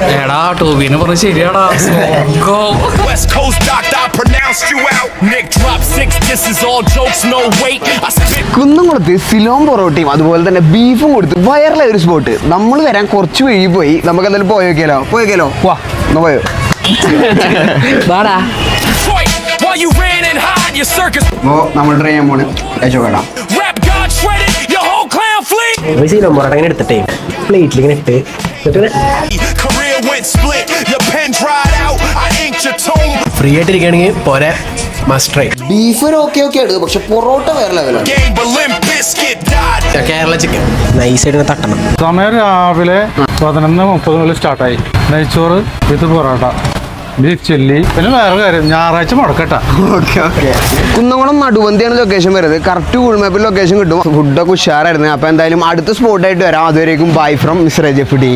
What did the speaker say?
എടാ ടോബിനെ പറഞ്ഞ ശരിയാടാ. West Coast doctor, I pronounced you out. Nick drop six, this is all jokes, no weight. I spit കുന്നംകുളത്ത് സിലോം പൊറോട്ടയും അതുപോലെ തന്നെ ബീഫും കൊടുത്ത് വയറിലായ ഒരു സ്പോട്ട് നമ്മൾ വരാൻ കുറച്ച് വഴി പോയി. നമുക്ക് എന്തായാലും പോയോക്കിയാലോ പോയോക്കിയാലോ വാ എന്ന പോയോ? വാടാ. Detroit while you ran and hide your circus. അപ്പോ നമ്മൾ ട്രെയിൻ ചെയ്യാൻ പോണ്. അയച്ചോ വേണം Rap God shredded your whole clown fleet. സീലം പൊറോട്ട ഇങ്ങനെ എടുത്തിട്ടേ. പ്ലേറ്റിൽ ഇങ്ങനെ ഇട്ട്. എന്നിട്ട് went split, your pen dried out. I inked your tomb. Free ആയിട്ടിരിക്കുകയാണെങ്കിൽ പോരെ. മസ്റ്റ് ട്രൈ ബീഫ് ഒരു ഓക്കെ ഓക്കെ ആണ് പക്ഷെ പൊറോട്ട വേറെ ലെവലാണ് Game, but Limp Bizkit died. Kerala chicken നൈസായിട്ട് തട്ടണം. സമയം രാവിലെ പതിനൊന്ന് മുപ്പത് മുതൽ സ്റ്റാർട്ടായി നെയ്ച്ചോറ് വിത്ത് പൊറോട്ട ബീഫ് ചില്ലി പിന്നെ വേറെ കാര്യം ഞായറാഴ്ച മുടക്കട്ട. ഓക്കെ ഓക്കെ കുന്നംകുളം നടുവന്തിയാണ് ലൊക്കേഷൻ വരുന്നത്. കറക്റ്റ് ഗൂഗിൾ മാപ്പിൽ ലൊക്കേഷൻ കിട്ടും. ഫുഡൊക്കെ ഉഷാറായിരുന്നു. അപ്പോൾ എന്തായാലും അടുത്ത സ്പോട്ടായിട്ട് വരാം. അതുവരേക്കും bye from miss edge F D